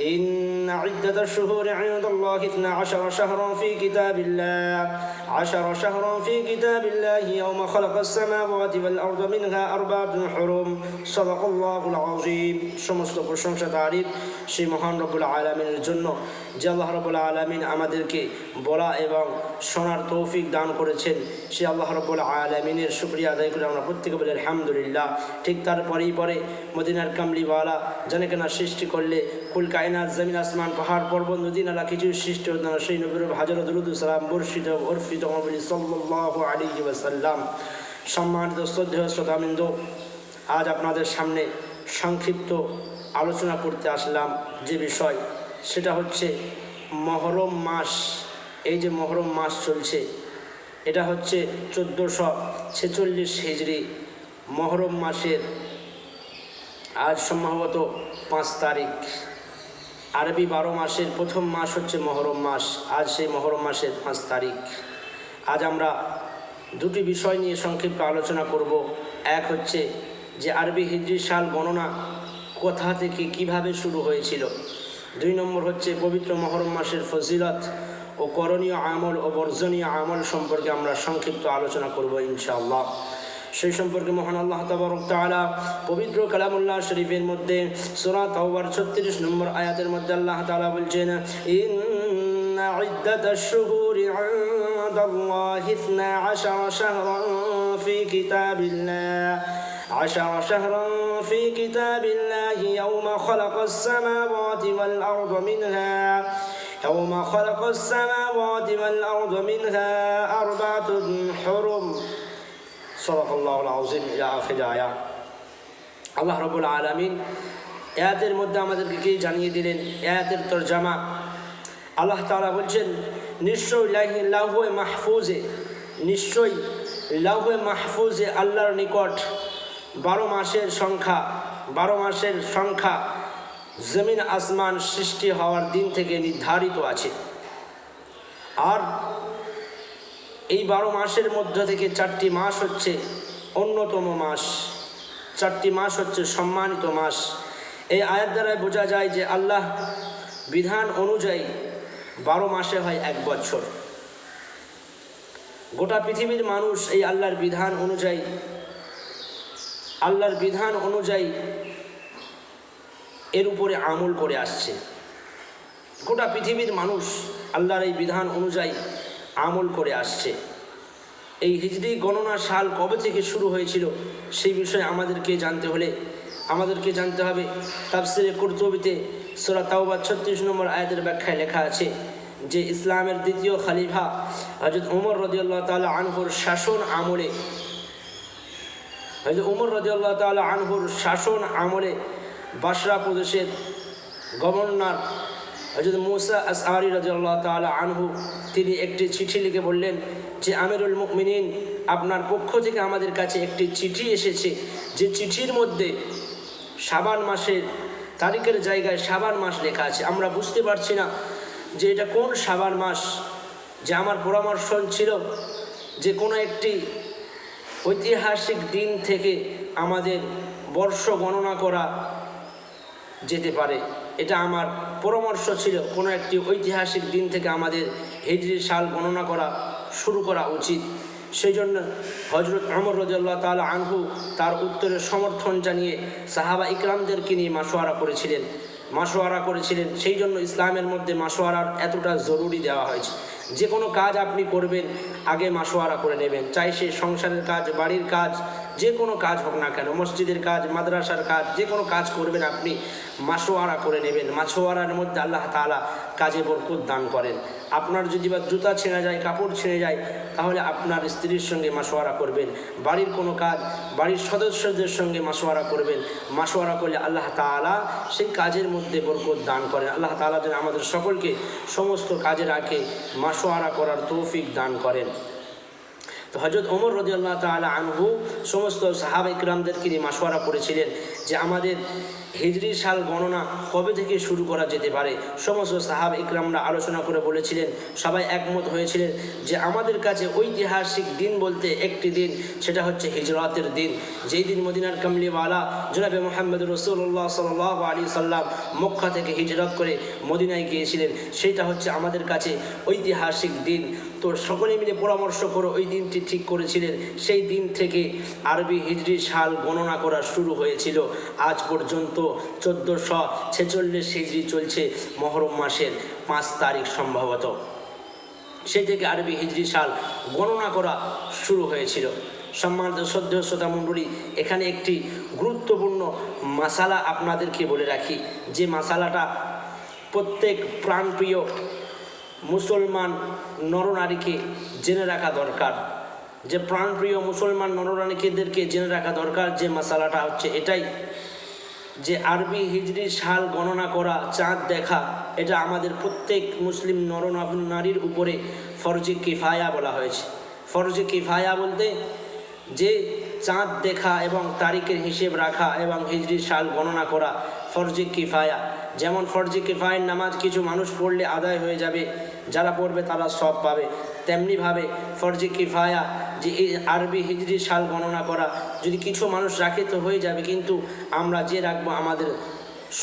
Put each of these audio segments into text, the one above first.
إن عدة الشهور عند الله اثنا عشر شهرا في كتاب الله عشر شهرا في كتاب الله يوم خلق السماوات والأرض منها أربعة حرم صدق الله العظيم সমস্ত প্রশংসা তারিফ সেই মহান রব্বুল আলমিনের জন্য যে আল্লাহ রব্বুল আলমিন আমাদেরকে বলা এবং শোনার তৌফিক দান করেছেন সে আল্লাহ রব্বুল আলমিনের শুক্রিয়া আদায় করে আমরা প্রত্যেকে বলি আলহামদুলিল্লাহ ঠিক তারপরেই পরে মদিনার কামলিওয়ালা জানে কেনা সৃষ্টি করলে কুল কায়নাত, জমিন, আসমান, পাহাড়, পর্বত, নদী, নালা কিছু সৃষ্টি সেই নবীর হাজার দরুদুসালাম বর্ষিত অর্ফিত মহাবলী সাল্লাহ আলী ওয়াসাল্লাম। সম্মানিত শ্রদ্ধেয় শ্রোতাবৃন্দ, আজ আপনাদের সামনে সংক্ষিপ্ত আলোচনা করতে আসলাম যে বিষয়, সেটা হচ্ছে মহরম মাস। এই যে মহরম মাস চলছে, এটা হচ্ছে চোদ্দোশো ছেচল্লিশ হিজড়ি। মহরম মাসের আজ সম্ভবত পাঁচ তারিখ। আরবি বারো মাসের প্রথম মাস হচ্ছে মহরম মাস। আজ সেই মহরম মাসের পাঁচ তারিখ। আজ আমরা দুটি বিষয় নিয়ে সংক্ষিপ্ত আলোচনা করব। এক হচ্ছে যে আরবি হিজরি সাল গণনা কোথা থেকে কীভাবে শুরু হয়েছিল। দুই নম্বর হচ্ছে পবিত্র মহরম মাসের ফজিলত ও করণীয় আমল ও বর্জনীয় আমল সম্পর্কে আমরা সংক্ষিপ্ত আলোচনা করব ইনশাআল্লাহ। সেই সম্পর্কে মহান আল্লাহ তাবারক তাআলা পবিত্র কালামুল্লাহ শরীফের মধ্যে সূরা তাওবার 36 নম্বর আয়াতের মধ্যে আল্লাহ তাআলা বলছেন ইন্না ইদ্দাতাশ শুহুরি ইনদাল্লাহি 12 শাহরান ফি কিতাবিল্লাহ عشر شهرا في كتاب الله يوم خلق السماوات والأرض منها يوم خلق السماوات والأرض منها أربعة حرم সবাকল্লাহ ইয়া আল্লাহ রবুল আলমিন এয়াতের মধ্যে আমাদেরকে কি জানিয়ে দিলেন? এয়াতের তরজামা। আল্লাহ তালা বলছেন নিশ্চয় লাহুয়ে মাহফুজে, নিশ্চয়ই লাহুয়ে মাহফুজে আল্লাহর নিকট বারো মাসের সংখ্যা, বারো মাসের সংখ্যা জমিন আসমান সৃষ্টি হওয়ার দিন থেকে নির্ধারিত আছে। আর এই বারো মাসের মধ্য থেকে চারটি মাস হচ্ছে অন্যতম মাস। চারটি মাস হচ্ছে সম্মানিত মাস। এই আয়াত দ্বারায় বোঝা যায় যে আল্লাহ বিধান অনুযায়ী বারো মাসে হয় এক বছর। গোটা পৃথিবীর মানুষ এই আল্লাহর বিধান অনুযায়ী, আল্লাহর বিধান অনুযায়ী এর উপরে আমল করে আসছে। গোটা পৃথিবীর মানুষ আল্লাহর এই বিধান অনুযায়ী আমল করে আসছে। এই হিজড়ি গণনা সাল কবে থেকে শুরু হয়েছিল সেই বিষয়ে আমাদেরকে জানতে হলে, আমাদেরকে জানতে হবে। তাফসিরে কর্তবিতে সোরা তাওবা ছত্রিশ নম্বর আয়াতের ব্যাখ্যায় লেখা আছে যে ইসলামের দ্বিতীয় খালিফা হজরত উমর রদিয়াল্লাহ তালা আনহুর শাসন আমলে হজরত উমর রদিয়াল্লাহ তালা আনহুর শাসন আমলে বাসরা প্রদেশের গভর্নর হজরত মুসা আসআরি রাজিয়াল্লাহ তাআলা আনহু, তিনি একটি চিঠি লিখে বললেন যে, আমিরুল মুমিনিন, আপনার পক্ষ থেকে আমাদের কাছে একটি চিঠি এসেছে। যে চিঠির মধ্যে সাবান মাসের তারিখের জায়গায় সাবান মাস লেখা আছে। আমরা বুঝতে পারছি না যে এটা কোন সাবান মাস। যে আমার পরামর্শ ছিল যে, কোনো একটি ঐতিহাসিক দিন থেকে আমাদের বর্ষ গণনা করা যেতে পারে। এটা আমার পরামর্শ ছিল কোনো একটি ঐতিহাসিক দিন থেকে আমাদের হিজরি সাল গণনা করা শুরু করা উচিত। সেই জন্য হজরত আমর রজাল্লাহ তালা আনহু তার উত্তরে সমর্থন জানিয়ে সাহাবা ইকরামদেরকে নিয়ে মাসোয়ারা করেছিলেন। মাসোয়ারা করেছিলেন। সেই জন্য ইসলামের মধ্যে মাসোয়ারার এতটা জরুরি দেওয়া হয়েছে। যে কোনো কাজ আপনি করবেন, আগে মাসোয়ারা করে নেবেন। চাই সে সংসারের কাজ, বাড়ির কাজ যে কোনো কাজ হোক না কেন, মসজিদের কাজ, মাদ্রাসার কাজ, যে কোনো কাজ করবেন আপনি, মাসোয়ারা করে নেবেন। মাসোয়ারার মধ্যে আল্লাহ তালা কাজে বরকত দান করেন। আপনার যদি বা জুতা ছিঁড়ে যায়, কাপড় ছিঁড়ে যায়, তাহলে আপনার স্ত্রীর সঙ্গে মাসোয়ারা করবেন। বাড়ির কোনো কাজ, বাড়ির সদস্যদের সঙ্গে মাসোয়ারা করবেন। মাসোয়ারা করলে আল্লাহ তালা সেই কাজের মধ্যে বরকত দান করেন। আল্লাহ তালা যেন আমাদের সকলকে সমস্ত কাজের আগে মাসোয়ারা করার তৌফিক দান করেন। তো হজরত ওমর রদিয়াল্লাহ তালা আনহু সমস্ত সাহাবা ইকরামদেরকে নিয়ে মাসোয়ারা করেছিলেন যে আমাদের হিজরি সাল গণনা কবে থেকে শুরু করা যেতে পারে? সমস্ত সাহাব ইকরামরা আলোচনা করে বলেছিলেন, সবাই একমত হয়েছিলেন যে আমাদের কাছে ঐতিহাসিক দিন বলতে একটি দিন, সেটা হচ্ছে হিজরাতের দিন। যেই দিন মদিনার কামলিওয়ালা জনাবে মোহাম্মদ রসুল্লাহ সাল আলী সাল্লাম মক্কা থেকে হিজরত করে মদিনায় গিয়েছিলেন সেইটা হচ্ছে আমাদের কাছে ঐতিহাসিক দিন। তো সকলে মিলে পরামর্শ করে, ওই দিনটি ঠিক করেছিলেন। সেই দিন থেকে আরবি হিজরি সাল গণনা করা শুরু হয়েছিল। আজ পর্যন্ত চোদ্দোশো ছেচল্লিশ হিজড়ি চলছে মহরম মাসের পাঁচ তারিখ সম্ভবত। সেই থেকে আরবি হিজরি সাল গণনা করা শুরু হয়েছিল। সম্মানিত শ্রদ্ধ শ্রোতা মণ্ডলী, এখানে একটি গুরুত্বপূর্ণ মাসালা আপনাদেরকে বলে রাখি। যে মাসালাটা প্রত্যেক প্রাণপ্রিয় মুসলমান নরনারীকে জেনে রাখা দরকার। যে প্রাণপ্রিয় মুসলমান নরনারীকেদেরকে জেনে রাখা দরকার, যে মশালাটা হচ্ছে এটাই। যে আরবি হিজরি সাল গণনা করা, চাঁদ দেখা, এটা আমাদের প্রত্যেক মুসলিম নর নারীর উপরে ফরজি কিফায়া বলা হয়েছে। ফরজি কিফায়া বলতে যে চাঁদ দেখা এবং তারিখের হিসেব রাখা এবং হিজরি সাল গণনা করা ফরজি কিফায়া। যেমন ফরজি কিফায়ের নামাজ কিছু মানুষ পড়লে আদায় হয়ে যাবে, যারা পড়বে তারা সব পাবে। তেমনিভাবে ফরজি কিফায়া যে আরবি হিজরি সাল গণনা করা যদি কিছু মানুষ রাখে তো হয়ে যাবে, কিন্তু আমরা যে রাখব আমাদের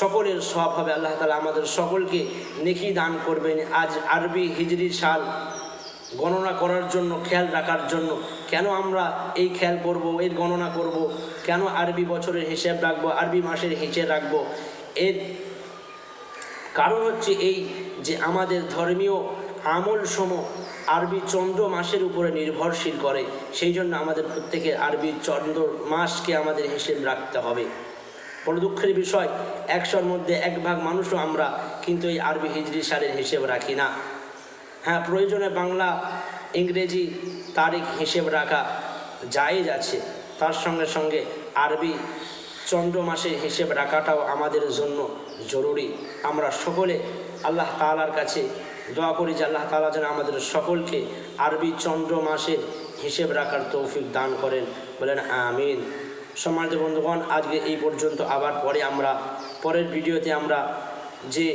সকলের সব হবে। আল্লাহ তালা আমাদের সকলকে নেকি দান করবেন। আজ আরবি হিজরি সাল গণনা করার জন্য, খেয়াল রাখার জন্য কেন আমরা এই খেয়াল করব, এর গণনা করব? কেন আরবি বছরের হিসেব রাখব, আরবি মাসের হিসেব রাখব? এর কারণ হচ্ছে এই যে আমাদের ধর্মীয় আমল সম আরবি চন্দ্র মাসের উপরে নির্ভরশীল করে, সেই জন্য আমাদের প্রত্যেকের আরবি চন্দ্র মাসকে আমাদের হিসেব রাখতে হবে। বড় দুঃখের বিষয়, একশোর মধ্যে এক ভাগ মানুষও আমরা কিন্তু এই আরবি হিজরি সালের হিসেব রাখি না। হ্যাঁ প্রয়োজনে বাংলা, ইংরেজি তারিখ হিসেব রাখা জায়েজ আছে। তার সঙ্গে সঙ্গে আরবি চন্দ্র মাসের হিসেব রাখাটাও আমাদের জন্য জরুরি। আমরা সকলে আল্লাহ তালার কাছে দোয়া করি যে আল্লাহ তালা যেন আমাদের সকলকে আরবি চন্দ্র মাসের হিসেব রাখার তৌফিক দান করেন। বলেন, আমিন। সম্মানিত বন্ধুগণ, আজকে এই পর্যন্ত আবার পরে আমরা, পরের ভিডিওতে আমরা যে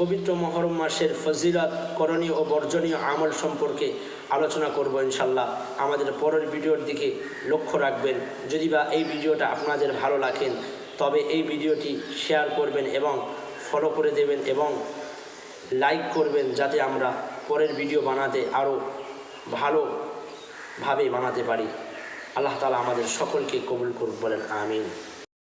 পবিত্র মহরম মাসের ফজিলত, করণীয় ও বর্জনীয় আমল সম্পর্কে আলোচনা করব ইনশাল্লাহ আমাদের পরের ভিডিওর দিকে লক্ষ্য রাখবেন। যদি বা এই ভিডিওটা আপনাদের ভালো লাগেন তবে এই ভিডিওটি শেয়ার করবেন এবং ফলো করে দেবেন এবং লাইক করবেন যাতে আমরা পরের ভিডিও বানাতে আরও ভালোভাবে বানাতে পারি। আল্লাহ তালা আমাদের সকলকে কবুল করুন বলেন, আমিন।